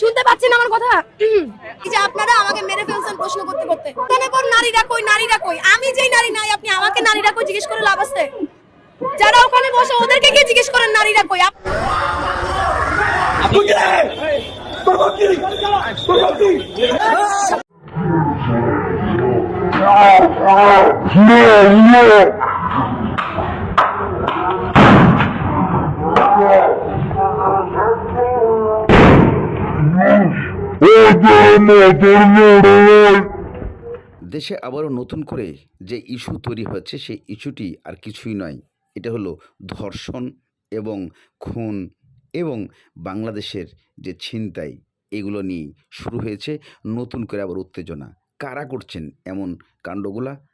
শুনতে পাচ্ছেন আমার কথা? এই যে আপনারা আমাকে মেরে ফেলছেন প্রশ্ন করতে করতে। ওখানে পর নারীরা কই নারীরা কই? আমি যেই নারী নাই আপনি আমাকে নারীরা কই জিজ্ঞেস করে লাভ আছে? যারা ওখানে বসে ওদেরকে গিয়ে জিজ্ঞেস করেন নারীরা কই? আপ- দেশে আবারও নতুন করে যে ইস্যু তৈরি হচ্ছে সেই ইস্যুটি আর কিছুই নয়। এটা হলো ধর্ষণ এবং খুন এবং বাংলাদেশের যে ছিনতাই, এগুলো নিয়ে শুরু হয়েছে নতুন করে আবার উত্তেজনা। কারা করছেন এমন কাণ্ডগুলা?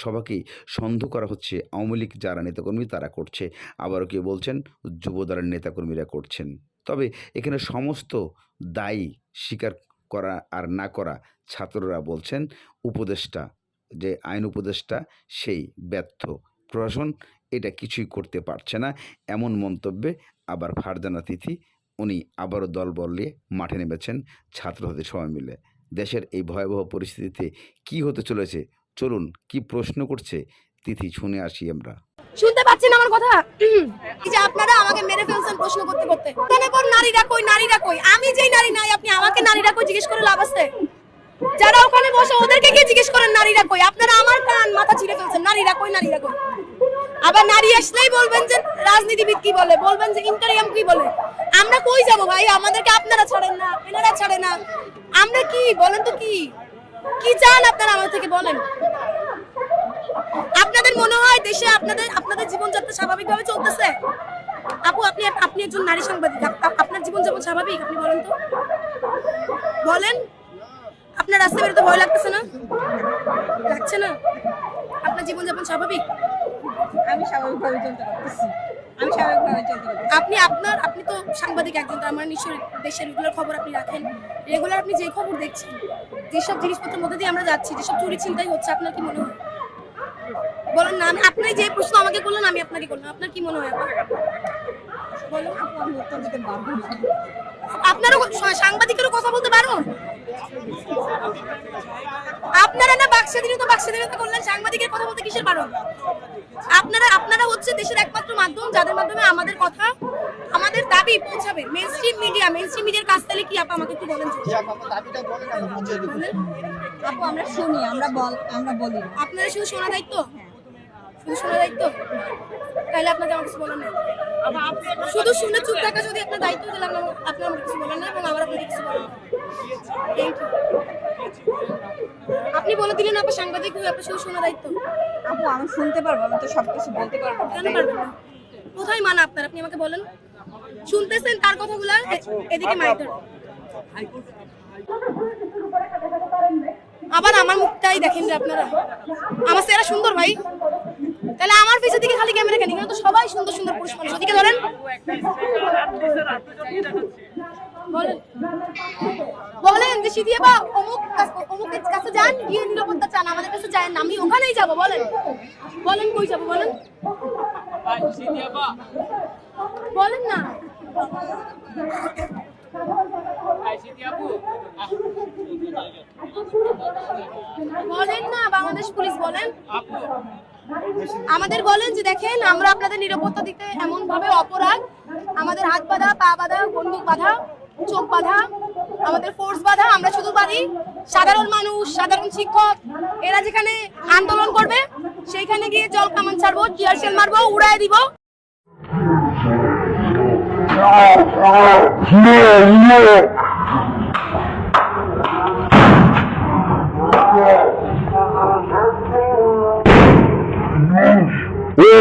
সবাইকে সন্দেহ করা হচ্ছে। আওয়ামী লীগ যারা নেতাকর্মী, তারা করছে। আবারও কেউ বলছেন, যুবদলের নেতাকর্মীরা করছেন। তবে এখানে সমস্ত দায়ী স্বীকার করা আর না করা ছাত্ররা বলছেন, উপদেষ্টা, যে আইন উপদেষ্টা সেই ব্যর্থ। প্রশাসন এটা কিছুই করতে পারছে না। এমন মন্তব্যে আবার ফারজানা তিথি, উনি আবারও দল নিয়ে মাঠে নেমেছেন ছাত্রদের সবাই মিলে। দেশের এই ভয়াবহ পরিস্থিতিতে কি হতে চলেছে? চলুন কি প্রশ্ন করছে তিথি শুনে আসি আমরা। শুনতে পাচ্ছেন আমার কথা? যে আপনারা আমাকে মেরে ফেলছেন প্রশ্ন করতে করতে। পর নারীরা কই? নারীরা কই? আমি যেই নারী নাই নারীরা কই জিজ্ঞেস করে লাভ আছে? যারা ওখানে বসে, ওদেরকে গিয়ে জিজ্ঞেস করেন নারীরা কই? আপনারা আমার কান, মাথা ছিঁড়ে ফেলছেন। নারীরা কই নারীরা কই? আবার নারী আসলেই বলবেন যে, রাজনীতিবিদ কি বলে? বলবেন যে ইন্টারিয়াম কি বলে? আমরা কই যাব ভাই? আমাদেরকে আপনারা ছাড়েন না এনারা ছাড়ে না। আমরা কি? বলেন তো কি? কি চান আপনারা আমার থেকে বলেন? আপনাদের মনে হয় দেশে আপনাদের আপনাদের জীবনযাত্রা স্বাভাবিকভাবে চলতেছে? আপু, আপনি আপনি একজন নারী সাংবাদিক। আপ- আপ- আপনার জীবনযাপন স্বাভাবিক? আপনি বলেন তো। বলেন আপনার রাস্তা বেরোতে ভয় লাগতেছে না? লাগছে না? আপনার জীবনযাপন স্বাভাবিক? আমি স্বাভাবিকভাবে চলতে পারতেছি। আমি স্বাভাবিকভাবে চলতে পারতেছি। আপনি আপনার আপনি তো সাংবাদিক একজন তার মানে নিশ্চয়ই দেশের রেগুলার খবর আপনি রাখেন। রেগুলার আপনি যে খবর দেখছেন যেসব জিনিসপত্রের মধ্যে দিয়ে আমরা যাচ্ছি যেসব চুরি চিন্তাই হচ্ছে আপনার কি মনে হয়? বলেন না আমি আপনি যে প্রশ্ন আমাকে করলেন আমি আপনাকে করলাম। আপনার কি মনে হয়? বলুন। আপু আমি উত্তর দিতে আপনারও সাংবাদিকেরও কথা বলতে পারো আপনারা না বাকস্বাধীনতা বাকস্বাধীনতা করলেন সাংবাদিকের কথা বলতে কিসের আপনারা আপনারা হচ্ছে দেশের একমাত্র মাধ্যম যাদের মাধ্যমে আমাদের কথা আমাদের দাবি পৌঁছাবে। মিডিয়া মিডিয়ার কাজ তাহলে কি আপা আমাকে একটু বলেন আপু আমরা শুনি আমরা বল আমরা বলি। আপনারা শুধু শোনা দায়িত্ব? শুধু শোনা দায়িত্ব? তাহলে আমার কিছু বলার নেই। শুধু শুনে চুপ থাকা যদি আপনার দায়িত্ব তাহলে আপনার আমার কিছু বলার নেই এবং আমার কিছু বলার আপনি বলে দিলেন আপনার সাংবাদিক আপনার শুধু শোনা দায়িত্ব। আপু আমি শুনতে পারব আমি তো সবকিছু বলতে পারব। কেন কোথায় মানা আপনার? আপনি আমাকে বলেন। শুনতেছেন তার কথাগুলো? এদিকে মাইটার আবার আমার মুখটাই দেখেন যে আপনারা। আমার সেরা সুন্দর ভাই। তাহলে আমার পিছের দিকে খালি ক্যামেরা কেন? এখানে তো সবাই সুন্দর সুন্দর পুরুষ মানুষ। ওদিকে ধরেন। বলেন। যে সিদিয়া বা অমুক অমুকের কাছে যান, গিয়ে নিরাপত্তা চান। আমাদের কাছে যায় না আমি ওখানেই যাব, বলেন। বলেন, কই যাব, বলেন। বলেন না। বলেন না, বাংলাদেশ পুলিশ, বলেন। আমাদের বলেন যে দেখেন, আমরা আপনাদের নিরাপত্তা দিতে এমন ভাবে অপরাধ। আমাদের হাত বাঁধা, পা বাঁধা, বন্দুক বাঁধা, চোখ বাঁধা, আমাদের ফোর্স বাঁধা, আমরা শুধু পারি সাধারণ মানুষ, সাধারণ শিক্ষক, এরা যেখানে আন্দোলন করবে, সেইখানে গিয়ে জল কামান ছাড়বো টিয়ার মারবো উড়ায় দিব।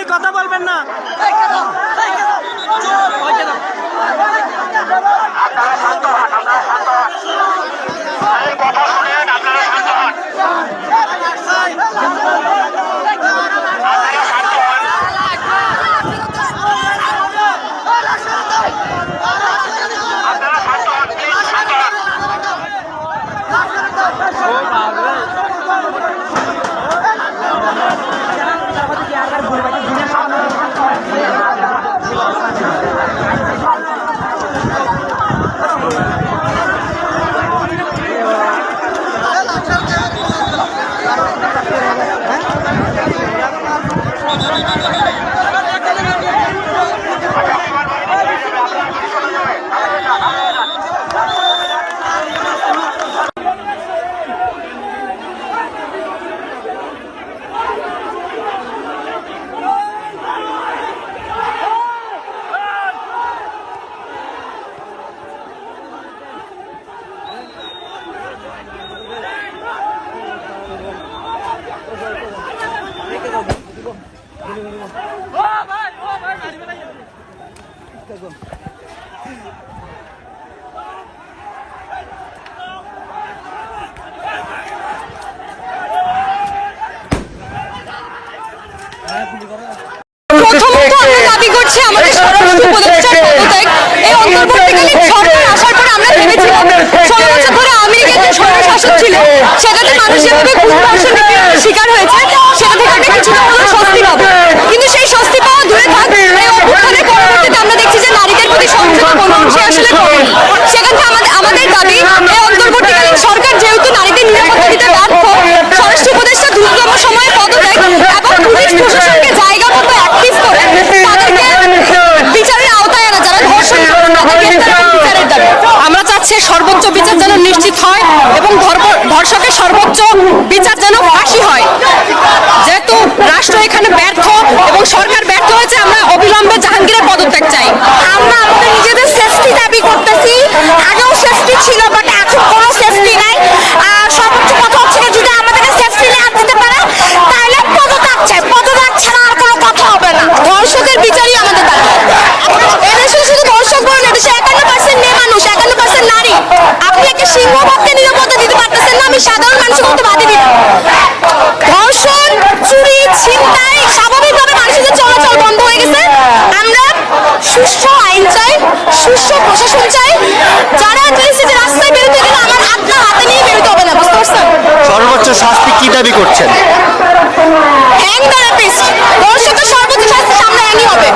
বাহিনী কথা বলবেন না দাও। চাচ্ছে আমাদের স্বরাষ্ট্র উপদেষ্টার পদত্যাগ। এই অন্তর্বর্তীকালীন সরকার আসার পরে আমরা ভেবেছিলাম, ষোলো বছর ধরে আমেরিকা যে স্বৈরশাসন ছিল, সেটাতে মানুষ যেভাবে শিকার হয়েছে। সেটা থেকে কিছুটা হলেও স্বস্তি পাবো কিন্তু সেই স্বস্তি পাওয়া দূরে থাক এই অভ্যুত্থানের পরবর্তীতে আমরা দেখছি যে নারীদের প্রতি সংযত কোনো অংশে আসলে করেনি সেখান থেকে আমাদের আমাদের দাবি এই অন্তর্বর্তীকালীন সরকার যেহেতু নারীদের নিরাপত্তা দিতে ব্যর্থ স্বরাষ্ট্র উপদেষ্টা দ্রুততম সময়ে পদত্যাগ এবং পুলিশ প্রশাসনকে জায়গা মতো অ্যাক্টিভ করে তাদেরকে বিচারের আওতায় আনা যারা ধর্ষণ করে তাদের গ্রেফতার এবং বিচারের দাবি আমরা চাচ্ছি সর্বোচ্চ বিচার যেন নিশ্চিত হয় এবং ধর্ম- ধর্ষকের সর্বোচ্চ বিচার যেন ফাঁসি হয়। যেহেতু রাষ্ট্র এখানে ব্যর্থ এবং সরকার ব্যর্থ হয়েছে, আমরা অবিলম্বে জাহাঙ্গীরের পদত্যাগ চাই। আমরা আমাদের নিজেদের সেফটি দাবি করতেছি। আগেও সেফটি ছিল বাট এখন কোনো সেফটি নাই। আর সর্বোচ্চ কথা হচ্ছে যদি আমাদেরকে সেফটি না দিতে পারে, তাহলে পদত্যাগ চাই। পদত্যাগ ছাড়া আর কোনো কথা হবে না। ধর্ষকের বিচারই আমাদের দাবি। এদেশে শুধু ধর্ষক বলেন এদেশে একান্ন পার্সেন্ট মেয়ে মানুষ, একান্ন পার্সেন্ট নারী। আপনি একটা সিংহভাগকে নিরাপত্তা দিতে পারতেছেন না আমি সাধারণ মানুষের মধ্যে ধর্ষণ চুরি ছিনতাই স্বাভাবিকভাবে মানুষের চলাচল বন্ধ হয়ে গেছে। আমরা সুষ্ঠু আইন চাই সুষ্ঠু প্রশাসন চাই। যারা চাইছে যে রাস্তায় বেরোতে গেলে আমার হাত হাতে নিয়ে বেরোতে হবে না বুঝতে পারছেন? সর্বোচ্চ শাস্তি কি দাবি করছেন? হ্যাং থেরাপিস্ট ধর্ষকের সর্বোচ্চ শাস্তি সামনে হ্যাংই হবে।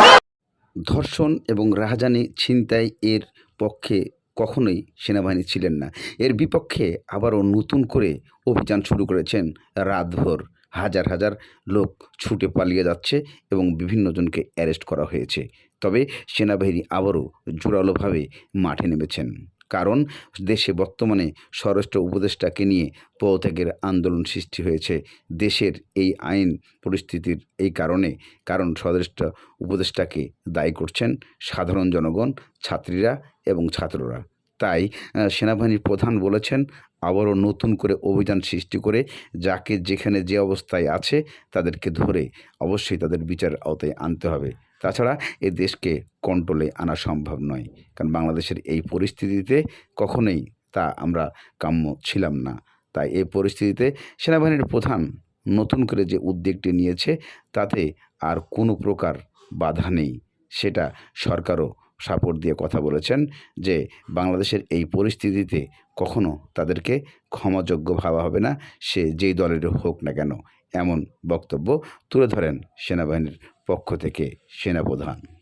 ধর্ষণ এবং রাহাজানি ছিনতাই এর পক্ষে কখনোই সেনাবাহিনী ছিলেন না। এর বিপক্ষে আবারও নতুন করে অভিযান শুরু করেছেন রাতভর। হাজার হাজার লোক ছুটে পালিয়ে যাচ্ছে এবং বিভিন্ন জনকে অ্যারেস্ট করা হয়েছে। তবে সেনাবাহিনী আবারও জোরালোভাবে মাঠে নেমেছেন। কারণ দেশে বর্তমানে স্বরাষ্ট্র উপদেষ্টাকে নিয়ে পদত্যাগের আন্দোলন সৃষ্টি হয়েছে। দেশের এই আইন পরিস্থিতির এই কারণে, কারণ স্বরাষ্ট্র উপদেষ্টাকে দায়ী করছেন সাধারণ জনগণ, ছাত্রীরা এবং ছাত্ররা। তাই সেনাবাহিনীর প্রধান বলেছেন, আবারও নতুন করে অভিযান সৃষ্টি করে যাকে যেখানে যে অবস্থায় আছে তাদেরকে ধরে অবশ্যই তাদের বিচার আওতায় আনতে হবে। তাছাড়া এ দেশকে কন্ট্রোলে আনা সম্ভব নয়। কারণ বাংলাদেশের এই পরিস্থিতিতে কখনোই তা আমরা কাম্য ছিলাম না। তাই এই পরিস্থিতিতে সেনাবাহিনীর প্রধান নতুন করে যে উদ্যোগটি নিয়েছে, তাতে আর কোনো প্রকার বাধা নেই। সেটা সরকারও সাপোর্ট দিয়ে কথা বলেছেন যে বাংলাদেশের এই পরিস্থিতিতে কখনো তাদেরকে ক্ষমাযোগ্য ভাবা হবে না। সে যেই দলের হোক না কেন এমন বক্তব্য তুলে ধরেন সেনাবাহিনীর পক্ষ থেকে সেনাপ্রধান।